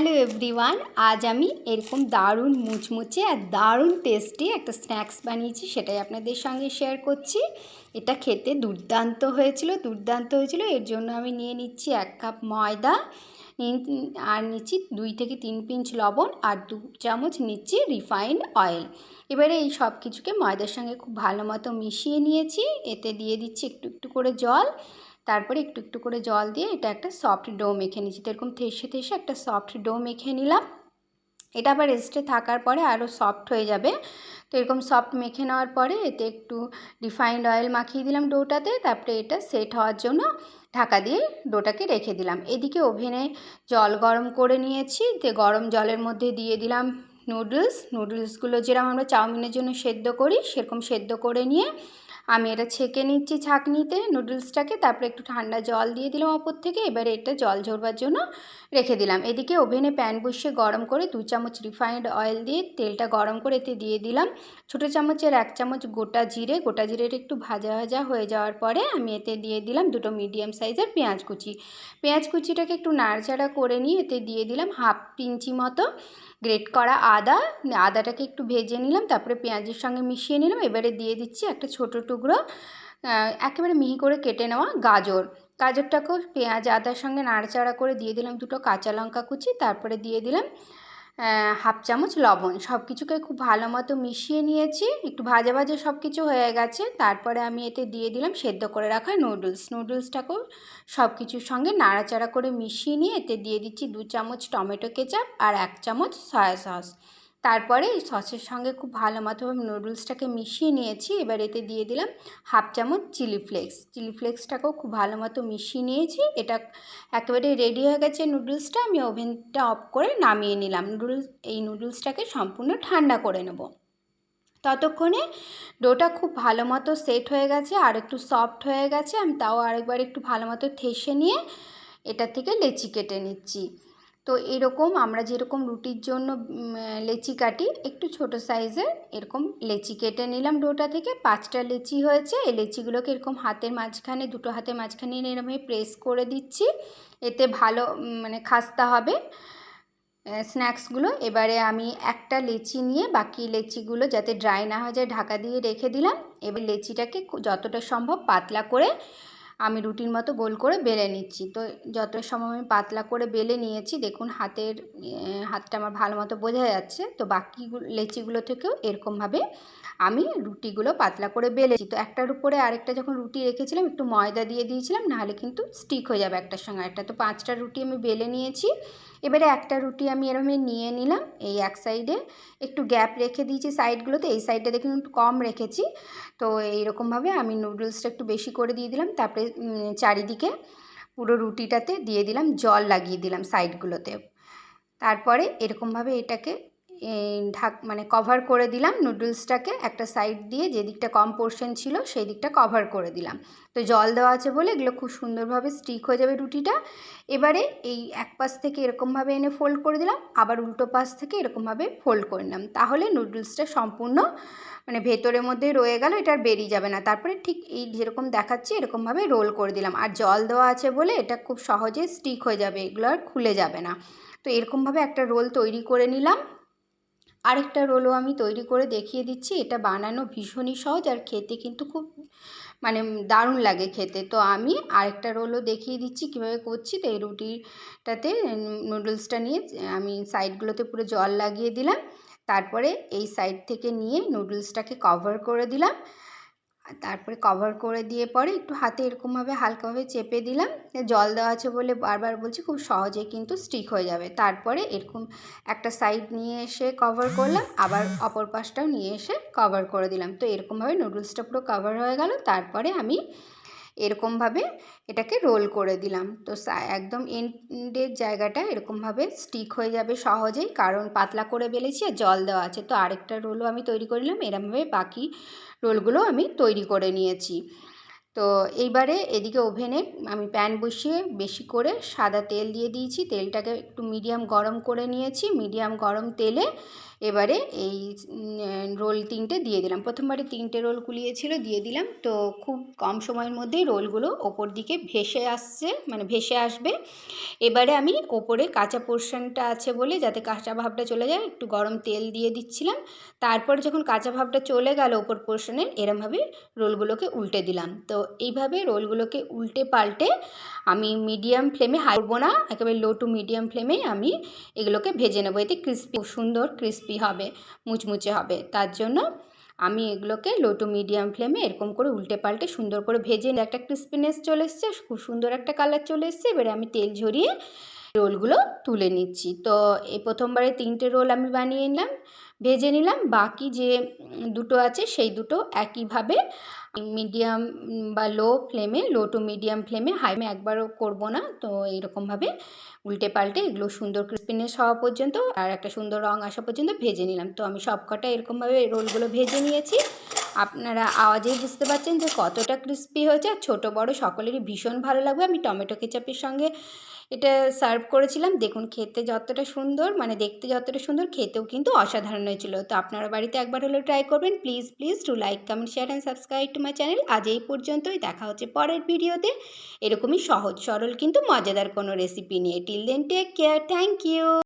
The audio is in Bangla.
হ্যালো এভরিওয়ান, আজ আমি এরকম দারুণ মুচমুচে আর দারুণ টেস্টি একটা স্ন্যাক্স বানিয়েছি, সেটাই আপনাদের সঙ্গে শেয়ার করছি। এটা খেতে দুর্দান্ত হয়েছিল দুর্দান্ত হয়েছিল। এর জন্য আমি নিয়ে নিচ্ছি এক কাপ ময়দা আর নিচ্ছি দুই থেকে তিন পিঞ্চ লবণ, আর দু চামচ নিচ্ছি রিফাইন্ড অয়েল। এবারে এই সব কিছুকে ময়দার সঙ্গে খুব ভালো মতো মিশিয়ে নিয়েছি, এতে দিয়ে দিচ্ছি একটু একটু করে জল তারপরে একটু একটু করে জল দিয়ে এটা একটা সফট ডো মেখে নিচ্ছি তো এরকম থেসে থেসে একটা সফট ডো মেখে নিলাম। এটা আবার রেস্টে থাকার পরে আরও সফট হয়ে যাবে। তো এরকম সফট মেখে নেওয়ার পরে এতে একটু রিফাইন্ড অয়েল মাখিয়ে দিলাম ডোটাতে তারপরে এটা সেট হওয়ার জন্য ঢাকা দিয়ে ডোটাকে রেখে দিলাম। এদিকে ওভেনে জল গরম করে নিয়েছি। তে গরম জলের মধ্যে দিয়ে দিলাম নুডলস নুডলসগুলো যেরকম আমরা চাউমিনের জন্য সেদ্ধ করি, সেরকম সেদ্ধ করে নিয়ে আমি এটা ছেঁকে নিচ্ছি ছাঁকনিতে, নুডলসটাকে, তারপরে একটু ঠান্ডা জল দিয়ে দিলাম ওপর থেকে, এবারে এটা জল ঝরবার জন্য রেখে দিলাম। এদিকে ওভেনে প্যান বসিয়ে গরম করে দু চামচ রিফাইন্ড অয়েল দিয়ে তেলটা গরম করে এতে দিয়ে দিলাম। ছোটো চামচের এক চামচ গোটা জিরে, গোটা জিরেটা একটু ভাজা ভাজা হয়ে যাওয়ার পরে আমি এতে দিয়ে দিলাম দুটো মিডিয়াম সাইজের পেঁয়াজ কুচি। পেঁয়াজ কুচিটাকে একটু নাড়চাড়া করে নিয়ে এতে দিয়ে দিলাম হাফ ইঞ্চি মতো। গ্রেট করা আদা আদাটাকে একটু ভেজে নিলাম, তারপরে পেঁয়াজের সঙ্গে মিশিয়ে নিলাম, এবারে দিয়ে দিচ্ছি একটা ছোট টুকরো একেবারে মিহি করে কেটে নেওয়া গাজর। গাজরটাকেও পেঁয়াজ, আদার সঙ্গে নাড়াচাড়া করে দিয়ে দিলাম দুটো কাঁচা লঙ্কা কুচি, তারপরে দিয়ে দিলাম হাফ চামচ লবণ সব কিছুকে খুব ভালো মতো মিশিয়ে নিয়েছি। একটু ভাজা ভাজা সব কিছু হয়ে গেছে। তারপরে আমি এতে দিয়ে দিলাম সেদ্ধ করে রাখা নুডলস। নুডলসটাকেও সব কিছুর সঙ্গে নাড়াচাড়া করে মিশিয়ে নিয়ে এতে দিয়ে দিচ্ছি দু চামচ টমেটো কেচাপ আর এক চামচ সয়া সস। তারপরে এই সসের সঙ্গে খুব ভালো মতো নুডলসটাকে মিশিয়ে নিয়েছি। এবার এতে দিয়ে দিলাম হাফ চামচ চিলি ফ্লেক্স। চিলি ফ্লেক্সটাকেও খুব ভালো মতো মিশিয়ে নিয়েছি। এটা একেবারে রেডি হয়ে গেছে নুডলসটা। আমি ওভেনটা অফ করে নামিয়ে নিলাম। নুডলস, এই নুডলসটাকে সম্পূর্ণ ঠান্ডা করে নেব। ততক্ষণে ডোটা খুব ভালো মতো সেট হয়ে গেছে, আর একটু সফট হয়ে গেছে। আমি তাও আরেকবার একটু ভালো মতো থেসে নিয়ে এটা থেকে লেচি কেটে নিচ্ছি। তো এরকম আমরা যেরকম রুটির জন্য লেচি কাটি, একটু ছোট সাইজের এরকম লেচি কেটে নিলাম ডোটা থেকে। পাঁচটা লেচি হয়েছে, এই লেচিগুলোকে এরকম হাতের মাঝখানে, দুটো হাতের মাঝখানে এনে এরকমভাবে প্রেস করে দিচ্ছি। এতে ভালো মানে খাস্তা হবে। স্ন্যাক্সগুলো। এবারে আমি একটা লেচি নিয়ে বাকি লেচিগুলো যাতে ড্রাই না হয়ে যায়, ঢাকা দিয়ে রেখে দিলাম। এবার লেচিটাকে যতটা সম্ভব পাতলা করে আমি রুটির মতো গোল করে বেলে নিচ্ছি। তো যত সময় আমি পাতলা করে বেলে নিয়েছি, দেখুন হাতের হাতটা আমার ভালো মতো বোঝা যাচ্ছে। তো বাকি লেচিগুলো থেকেও এরকমভাবে আমি রুটিগুলো পাতলা করে বেলেছি। তো একটার উপরে আরেকটা যখন রুটি রেখেছিলাম, একটু ময়দা দিয়ে দিয়েছিলাম, নাহলে কিন্তু স্টিক হয়ে যাবে একটার সঙ্গে একটা তো পাঁচটা রুটি আমি বেলে নিয়েছি। এবারে একটা রুটি আমি এরমে নিয়ে নিলাম এই এক সাইডে। একটু গ্যাপ রেখে দিয়েছি সাইডগুলোতে, এই সাইডটা দেখুন একটু কম রেখেছি। তো এইরকমভাবে আমি নুডলসটা একটু বেশি করে দিয়ে দিলাম, তারপরে চারিদিকে পুরো রুটিটাতে দিয়ে দিলাম, জল লাগিয়ে দিলাম সাইডগুলোতে। তারপরে এরকমভাবে এটাকে ঢাক মানে কভার করে দিলাম নুডলসটাকে একটা সাইড দিয়ে যে দিকটা কম পোর্শন ছিল, সেই দিকটা কভার করে দিলাম। তো জল দেওয়া আছে বলে এগুলো খুব সুন্দরভাবে স্টিক হয়ে যাবে রুটিটা। এবারে এই এক পাশ থেকে এরকমভাবে এনে ফোল্ড করে দিলাম, আবার উল্টো পাশ থেকে এরকমভাবে ফোল্ড করে নিলাম। তাহলে নুডলসটা সম্পূর্ণ মানে ভেতরের মধ্যে রয়ে গেল, এটা আর বেরিয়ে যাবে না। তারপরে ঠিক এই যেরকম দেখাচ্ছি, এরকমভাবে রোল করে দিলাম। আর জল দেওয়া আছে বলে এটা খুব সহজে স্টিক হয়ে যাবে, এগুলো আর খুলে যাবে না। তো এরকমভাবে একটা রোল তৈরি করে নিলাম। আরেকটা রোলও আমি তৈরি করে দেখিয়ে দিচ্ছি। এটা বানানো ভীষণই সহজ আর খেতে কিন্তু খুব মানে দারুণ লাগে খেতে। তো আমি আরেকটা রোলও দেখিয়ে দিচ্ছি কীভাবে করছি। তো এই রুটিটাতে নুডলসটা নিয়ে আমি সাইডগুলোতে পুরো জল লাগিয়ে দিলাম। তারপরে এই সাইড থেকে নিয়ে নুডলসটাকে কভার করে দিলাম। আর তারপরে কভার করে দিয়ে পরে একটু হাতে এরকমভাবে হালকাভাবে চেপে দিলাম। জল দেওয়া আছে বলে বারবার বলছি, খুব সহজে কিন্তু স্টিক হয়ে যাবে। তারপরে এরকম একটা সাইড নিয়ে এসে কভার করলাম, আবার অপর পাশটাও নিয়ে এসে কভার করে দিলাম। তো এরকমভাবে নুডলসটা পুরো কভার হয়ে গেল। তারপরে আমি এরকমভাবে এটাকে রোল করে দিলাম। তো একদম এন্ডের জায়গাটা এরকমভাবে স্টিক হয়ে যাবে সহজেই। কারণ পাতলা করে বেলেছি আর জল দেওয়া আছে। তো আরেকটা রোলও আমি তৈরি করে নিলাম। এরমভাবে বাকি রোলগুলো আমি তৈরি করে নিয়েছি। তো এইবারে এদিকে ওভেনে আমি প্যান বসিয়ে বেশি করে সাদা তেল দিয়ে দিয়েছি। তেলটাকে একটু মিডিয়াম গরম করে নিয়েছি। মিডিয়াম গরম তেলে এবারে এই রোল তিনটে দিয়ে দিলাম। প্রথমবারে তিনটে রোল কুলিয়েছিল, দিয়ে দিলাম। তো খুব কম সময়ের মধ্যেই রোলগুলো ওপর দিকে ভেসে আসছে মানে ভেসে আসবে। এবারে আমি ওপরে কাঁচা পোর্শনটা আছে বলে, যাতে কাঁচা ভাবটা চলে যায়, একটু গরম তেল দিয়ে দিচ্ছিলাম। তারপরে যখন কাঁচা ভাবটা চলে গেল ওপর পোর্শনে এরমভাবে রোলগুলোকে উল্টে দিলাম। তো এইভাবে রোলগুলোকে উল্টে পাল্টে আমি মিডিয়াম ফ্লেমে হাই না, একেবারে লো টু মিডিয়াম ফ্লেমে আমি এগুলোকে ভেজে নেব। এতে ক্রিস্পি সুন্দর ক্রিস্পি হবে, মুচমুচে হবে। তার জন্য আমি এগুলোকে লো টু মিডিয়াম ফ্লেমে এরকম করে উল্টে পাল্টে সুন্দর করে ভেজে একটা ক্রিস্পিনেস চলে এসছে, খুব সুন্দর একটা কালার চলে এসছে। এবারে আমি তেল ঝরিয়ে রোলগুলো তুলে নিচ্ছি। তো এই প্রথমবারে তিনটে রোল আমি বানিয়ে নিলাম, ভেজে নিলাম। বাকি যে দুটো আছে সেই দুটো একইভাবে মিডিয়াম বা লো ফ্লেমে, লো টু মিডিয়াম ফ্লেমে হাইমে একবারও করব না। তো এইরকমভাবে উল্টে পাল্টে এগুলো সুন্দর ক্রিস্পিনেস হওয়া পর্যন্ত আর একটা সুন্দর রঙ আসা পর্যন্ত ভেজে নিলাম। তো আমি সব কটা এরকমভাবে রোলগুলো ভেজে নিয়েছি। আপনারা আওয়াজেই বুঝতে পারছেন যে কতটা ক্রিস্পি হয়েছে। আর ছোটো, বড়ো সকলেরই ভীষণ ভালো লাগবে। আমি টমেটো কেচাপের সঙ্গে এটা সার্ভ করেছিলাম। দেখুন, খেতে যতটা সুন্দর মানে দেখতে যতটা সুন্দর, খেতেও কিন্তু অসাধারণ হয়েছিল। তো আপনারা বাড়িতে একবার হলেও ট্রাই করবেন। Please please to like comment share and subscribe to my channel আজ এই পর্যন্তই। দেখা হচ্ছে পরের ভিডিওতে এরকমই সহজ, সরল, কিন্তু মজাদার কোনো রেসিপি নিয়ে। Till then take care thank you